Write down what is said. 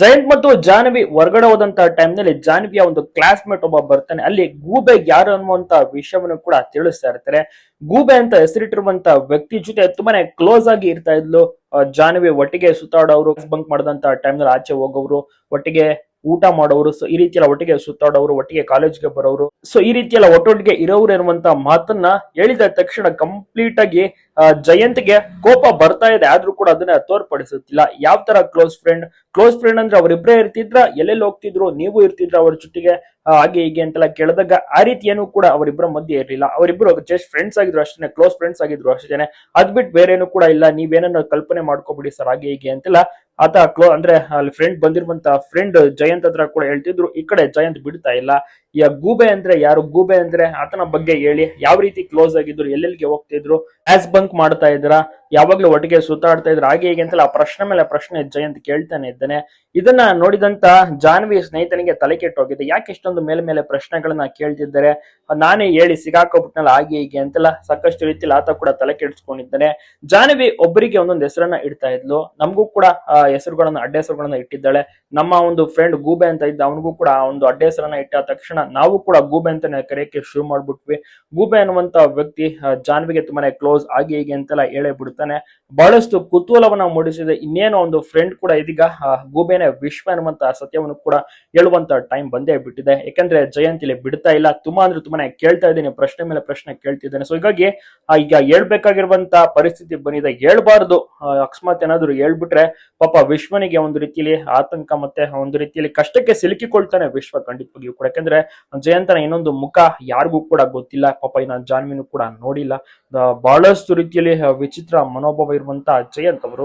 ಜಯಂತ್ ಮತ್ತು ಜಾಹ್ನವಿ ಹೊರಗಡೆ ಹೋದಂತ ಟೈಮ್ನಲ್ಲಿ ಜಾಹ್ನವಿಯ ಒಂದು ಕ್ಲಾಸ್ಮೇಟ್ ಒಬ್ಬ ಬರ್ತಾನೆ. ಅಲ್ಲಿ ಗೂಬೆ ಯಾರು ಅನ್ನುವಂತ ವಿಷಯವನ್ನು ಕೂಡ ತಿಳಿಸ್ತಾ ಇರ್ತಾರೆ. ಗೂಬೆ ಅಂತ ಹೆಸರಿಟ್ಟಿರುವಂತ ವ್ಯಕ್ತಿ ಜೊತೆ ತುಂಬಾನೇ ಕ್ಲೋಸ್ ಆಗಿ ಇರ್ತಾ ಇದ್ಲು. ಜಾನ್ವಿ ಒಟ್ಟಿಗೆ ಸುತ್ತಾಡೋರು ಬಂಕ್ ಮಾಡಿದಂತ ಟೈಮ್ನಲ್ಲಿ ಆಚೆ ಹೋಗೋರು, ಒಟ್ಟಿಗೆ ಊಟ ಮಾಡೋರು, ಸೊ ಈ ರೀತಿಯಲ್ಲ ಒಟ್ಟಿಗೆ ಸುತ್ತಾಡೋರು, ಒಟ್ಟಿಗೆ ಕಾಲೇಜ್ಗೆ ಬರೋರು. ಸೊ ಈ ರೀತಿಯೆಲ್ಲ ಒಟ್ಟೊಟ್ಟಿಗೆ ಇರೋರು ಇರುವಂತ ಮಾತನ್ನ ಹೇಳಿದ ತಕ್ಷಣ ಕಂಪ್ಲೀಟ್ ಆಗಿ ಜಯಂತ್ಗೆ ಕೋಪ ಬರ್ತಾ ಇದೆ. ಆದ್ರೂ ಕೂಡ ಅದನ್ನ ತೋರ್ಪಡಿಸುತ್ತಿಲ್ಲ. ಯಾವ ತರ ಕ್ಲೋಸ್ ಫ್ರೆಂಡ್ ಕ್ಲೋಸ್ ಫ್ರೆಂಡ್ ಅಂದ್ರೆ ಅವರಿಬ್ರೇ ಇರ್ತಿದ್ರ? ಎಲ್ಲೆಲ್ಲಿ ಹೋಗ್ತಿದ್ರು? ನೀವು ಇರ್ತಿದ್ರ ಅವ್ರ ಜೊತೆಗೆ? ಹಾಗೆ ಹೀಗೆ ಅಂತೆಲ್ಲ ಕೇಳಿದಾಗ ಆ ರೀತಿ ಏನು ಕೂಡ ಅವರಿಬ್ಬರ ಮಧ್ಯೆ ಇರಲಿಲ್ಲ. ಅವರಿಬ್ಬರು ಜಸ್ಟ್ ಫ್ರೆಂಡ್ಸ್ ಆಗಿದ್ರು ಅಷ್ಟೇ ಕ್ಲೋಸ್ ಫ್ರೆಂಡ್ಸ್ ಆಗಿದ್ರು ಅಷ್ಟೇ ಅದ್ ಬಿಟ್ಟು ಬೇರೇನು ಕೂಡ ಇಲ್ಲ. ನೀವೇನನ್ನ ಕಲ್ಪನೆ ಮಾಡ್ಕೊಬಿಡಿ ಸರ್ ಹಾಗೆ ಹೀಗೆ ಅಂತೆಲ್ಲ ಆತ ಕ್ಲೋ ಅಂದ್ರೆ ಅಲ್ಲಿ ಫ್ರೆಂಡ್ ಬಂದಿರುವಂತ ಫ್ರೆಂಡ್ ಜಯಂತ್ ಹತ್ರ ಕೂಡ ಹೇಳ್ತಿದ್ರು. ಈ ಕಡೆ ಜಯಂತ್ ಬಿಡ್ತಾ ಇಲ್ಲ. ಈ ಗೂಬೆ ಅಂದ್ರೆ ಯಾರು? ಗೂಬೆ ಅಂದ್ರೆ ಆತನ ಬಗ್ಗೆ ಹೇಳಿ. ಯಾವ ರೀತಿ ಕ್ಲೋಸ್ ಆಗಿದ್ರು, ಎಲ್ಲೆಲ್ಲಿಗೆ ಹೋಗ್ತಿದ್ರು ಆಸ್ ಬಂಕ್ ಮಾಡ್ತಾ ಇದ್ರ, ಯಾವಾಗ್ಲೂ ಒಟ್ಟಿಗೆ ಸುತ್ತಾಡ್ತಾ ಇದ್ರು, ಹಾಗೆ ಹೀಗೆ ಅಂತಲ್ಲ ಆ ಪ್ರಶ್ನೆ ಮೇಲೆ ಪ್ರಶ್ನೆ ಜಯಂತ್ ಕೇಳ್ತಾನೆ ಇದ್ದಾನೆ. ಇದನ್ನ ನೋಡಿದಂತ ಜಾನ್ವಿ ಸ್ನೇಹಿತನಿಗೆ ತಲೆ ಕೆಟ್ಟೋಗಿದೆ ಯಾಕೆ ಇಷ್ಟೊಂದು ಮೇಲೆ ಮೇಲೆ ಪ್ರಶ್ನೆಗಳನ್ನ ಕೇಳ್ತಿದ್ದಾರೆ? ನಾನೇ ಹೇಳಿ ಸಿಗಾಕೋಬಿಟ್ನಲ್ಲ, ಹಾಗೆ ಹೀಗೆ ಅಂತೆಲ್ಲ ಸಾಕಷ್ಟು ರೀತಿಯಲ್ಲಿ ಆತ ಕೂಡ ತಲೆ ಕೆಡಿಸ್ಕೊಂಡಿದ್ದಾನೆ. ಜಾನ್ವಿ ಒಬ್ಬರಿಗೆ ಒಂದೊಂದು ಹೆಸರನ್ನ ಇಡ್ತಾ ಇದ್ಲು. ನಮಗೂ ಕೂಡ, ಆ, ಹೆಸರುಗಳನ್ನ, ಅಡ್ಡ ಹೆಸರುಗಳನ್ನ ಇಟ್ಟಿದ್ದಾಳೆ. ನಮ್ಮ ಒಂದು ಫ್ರೆಂಡ್ ಗೂಬೆ ಅಂತ ಇದ್ದ, ಅವನಿಗೂ ಕೂಡ ಒಂದು ಅಡ್ಡ ಹೆಸರನ್ನ ಇಟ್ಟ ತಕ್ಷಣ ನಾವು ಕೂಡ ಗೂಬೆ ಅಂತಾನೆ ಕರೆಯಕ್ಕೆ ಶುರು ಮಾಡ್ಬಿಟ್ವಿ. ಗೂಬೆ ಅನ್ನುವಂತ ವ್ಯಕ್ತಿ ಜಾನ್ವಿಗೆ ತುಂಬಾನೇ ಕ್ಲೋಸ್ ಆಗಿ ಹೀಗೆ ಅಂತೆಲ್ಲ ಹೇಳೇ ಬಿಡ್ತಾನೆ. ಬಹಳಷ್ಟು ಕುತೂಹಲವನ್ನ ಮೂಡಿಸಿದೆ. ಇನ್ನೇನೋ ಒಂದು ಫ್ರೆಂಡ್ ಕೂಡ ಇದೀಗ ಗೂಬೆನೆ ವಿಶ್ವ ಅನ್ನುವಂತ ಸತ್ಯವನ್ನು ಕೂಡ ಹೇಳುವಂತ ಟೈಮ್ ಬಂದೇ ಬಿಟ್ಟಿದೆ. ಯಾಕಂದ್ರೆ ಜಯಂತ್ ಇಲ್ಲಿ ಬಿಡ್ತಾ ಇಲ್ಲ. ತುಂಬಾ ಅಂದ್ರೆ ತುಂಬಾನೇ ಕೇಳ್ತಾ ಇದ್ದೀನಿ. ಪ್ರಶ್ನೆ ಮೇಲೆ ಪ್ರಶ್ನೆ ಕೇಳ್ತಿದ್ದೇನೆ. ಸೊ ಹೀಗಾಗಿ ಈಗ ಹೇಳ್ಬೇಕಾಗಿರುವಂತ ಪರಿಸ್ಥಿತಿ ಬಂದಿದೆ. ಹೇಳ್ಬಾರ್ದು. ಅಕಸ್ಮಾತ್ ಏನಾದ್ರು ಹೇಳ್ಬಿಟ್ರೆ ಪಾಪ ವಿಶ್ವನಿಗೆ ಒಂದು ರೀತಿಯಲ್ಲಿ ಆತಂಕ ಮತ್ತೆ ಒಂದು ರೀತಿಯಲ್ಲಿ ಕಷ್ಟಕ್ಕೆ ಸಿಲುಕಿಕೊಳ್ತಾನೆ ವಿಶ್ವ ಖಂಡಿತವಾಗಿಯೂ ಕೂಡ. ಯಾಕಂದ್ರೆ ಜಯಂತನ ಇನ್ನೊಂದು ಮುಖ ಯಾರಿಗೂ ಕೂಡ ಗೊತ್ತಿಲ್ಲ. ಪಾಪ ಇನ್ನ ಜಾನ್ವಿನೂ ಕೂಡ ನೋಡಿಲ್ಲ. ಬಹಳಷ್ಟು ರೀತಿಯಲ್ಲಿ ವಿಚಿತ್ರ ಮನೋಭಾವ ಇರುವಂತಹ ಜಯಂತ್ ಅವರು.